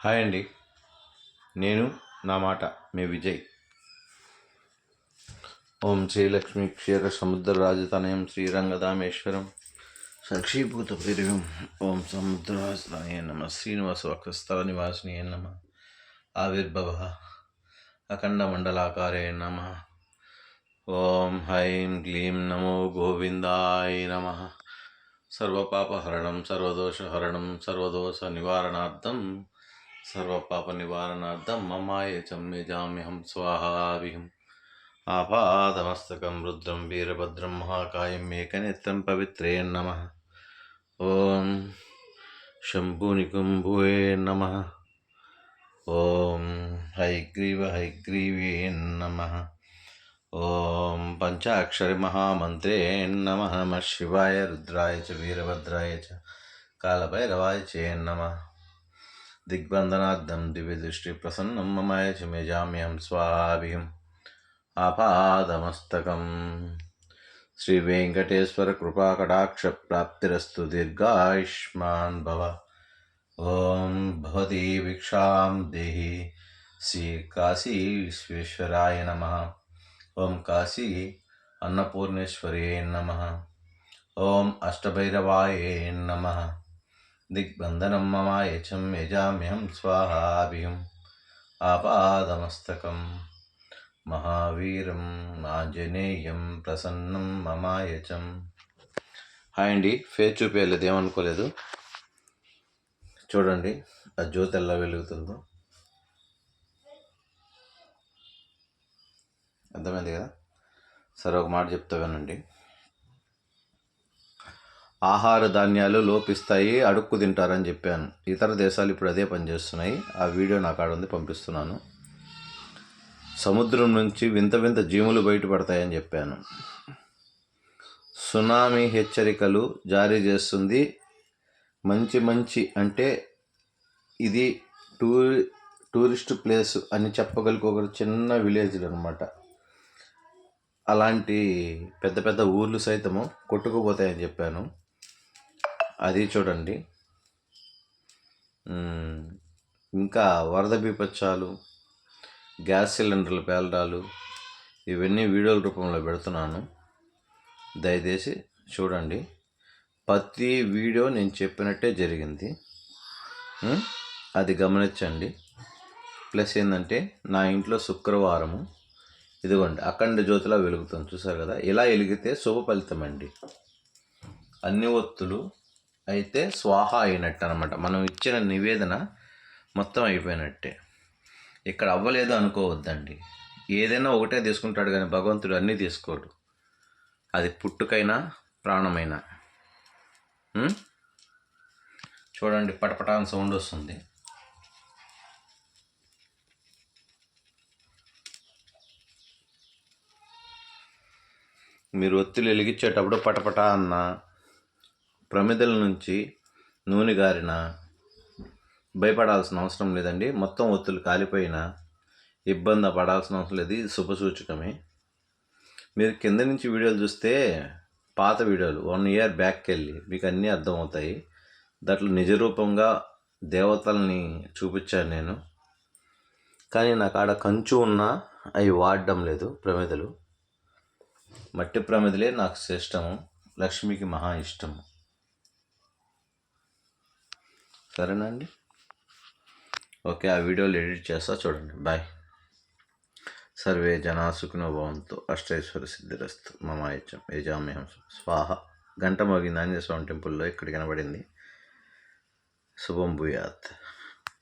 Hi అండి. నేను నా మాట మీ విజయ్. ఓం శ్రీలక్ష్మి క్షీర సముద్ర రాజతనయం శ్రీరంగదామేశ్వరం సక్షీభూత ప్రియం ఓం సముద్రవాసనయ నమ. శ్రీనివాస వక్షస్థల నివాసిని నమ. ఆవిర్భవ అఖండ మండలాకారే నమ. ఓం హైం గ్లీం నమో గోవిందాయ నమ. సర్వపాపహరణం సర్వదోషహరణం సర్వదోష నివారణార్థం सर्वपापनिवारणार्थं ममाय चम्मे जामि हम। स्वाहाविहम् आपादमस्तकं रुद्रं, वीरभद्रं, महाकायं एकनेत्रं पवित्रे नमः। ॐ शम्भुनिकुम्भुवे नमः। ॐ हैग्रीव नम नमः। ॐ पञ्चाक्षरिमहामन्त्रे नमः। नमः शिवाय, रुद्राय च, वीरभद्राय च, कालभैरवाय चे नमः। दिग्बन्धनाद्धं आपादमस्तक श्री वेंकटेश्वर कृपा कटाक्ष प्राप्तिरस्तु दीर्घायुष्मा भव। ॐ भवती भिक्षां देहि। श्रीकाशी विश्वेश्वराय नम। ओं काशी अन्नपूर्णेश्वरी नम। ओं अष्टभैरवाय नमः। కాశీ అన్నపూర్ణేశ్వరే దిగ్బంధనం మమాయచం యజామ్యహం స్వాహాభిహం ఆపాదమస్తకం మహావీరం ఆంజనేయం ప్రసన్నం మమాయచం హాయ్ అండి ఫేస్ చూపేయలేదు ఏమనుకోలేదు చూడండి ఆ జ్యోతి ఎలా వెలుగుతుందో. అర్థమైంది కదా? సరే ఒక మాట చెప్తా వినండి. ఆహార ధాన్యాలు లోపిస్తాయి అడుక్కు తింటారని చెప్పాను. ఇతర దేశాలు ఇప్పుడు అదే పనిచేస్తున్నాయి ఆ వీడియో నాకు ఆడ ఉంది పంపిస్తున్నాను. సముద్రం నుంచి వింత వింత జీవులు బయటపడతాయని చెప్పాను. సునామీ హెచ్చరికలు జారీ చేస్తుంది. మంచి మంచి అంటే ఇది టూరి టూరిస్ట్ ప్లేస్ అని చెప్పగలిగే ఒక చిన్న విలేజ్ అనమాట అలాంటి పెద్ద పెద్ద ఊర్లు సైతము కొట్టుకుపోతాయని చెప్పాను. అది చూడండి. ఇంకా వరద బీపత్సాలు గ్యాస్ సిలిండర్లు పేలడాలు ఇవన్నీ వీడియోల రూపంలో పెడుతున్నాను. దయచేసి చూడండి. ప్రతి వీడియో నేను చెప్పినట్టే జరిగింది. అది గమనించండి. ప్లస్ ఏంటంటే నా ఇంట్లో శుక్రవారము. ఇదిగోండి అఖండ జ్యోతిలా వెలుగుతుంది. చూసారు కదా? ఇలా వెలిగితే శుభ ఫలితం అండి అన్ని ఒత్తులు అయితే స్వాహ అయినట్టు అనమాట మనం ఇచ్చిన నివేదన మొత్తం అయిపోయినట్టే. ఇక్కడ అవ్వలేదు అనుకోవద్దండి. ఏదైనా ఒకటే తీసుకుంటాడు కానీ భగవంతుడు అన్నీ తీసుకోడు. అది పుట్టుకైనా ప్రాణమైనా. చూడండి పటపటాన్ సౌండ్ వస్తుంది. మీరు ఒత్తిడి వెలిగించేటప్పుడు పటపట అన్నా ప్రమిదల నుంచి నూనె గారిన భయపడాల్సిన అవసరం లేదండి. మొత్తం ఒత్తులు కాలిపోయినా ఇబ్బంది పడాల్సిన అవసరం లేదు. ఇది శుభసూచకమే మీరు కింద నుంచి వీడియోలు చూస్తే పాత వీడియోలు వన్ ఇయర్ బ్యాక్కి వెళ్ళి మీకు అన్నీ అర్థమవుతాయి. దాంట్లో నిజరూపంగా దేవతల్ని చూపించాను నేను. కానీ నాకు ఆడ కంచు ఉన్నా అవి వాడడం లేదు ప్రమిదలు. మట్టి ప్రమిదలే నాకు శ్రేష్టము. లక్ష్మికి మహా ఇష్టము. సరేనా అండి ఓకే ఆ వీడియోలు ఎడిట్ చేస్తా చూడండి. బాయ్. సర్వే జనా సుఖినో భవంతు. అష్టైశ్వర సిద్ధిరస్తు. మమాయచం యజామ్యం స్వాహ. గంట మోగింది. ఆంజనేయ స్వామి టెంపుల్లో ఇక్కడ కనబడింది. శుభం భూయాత్.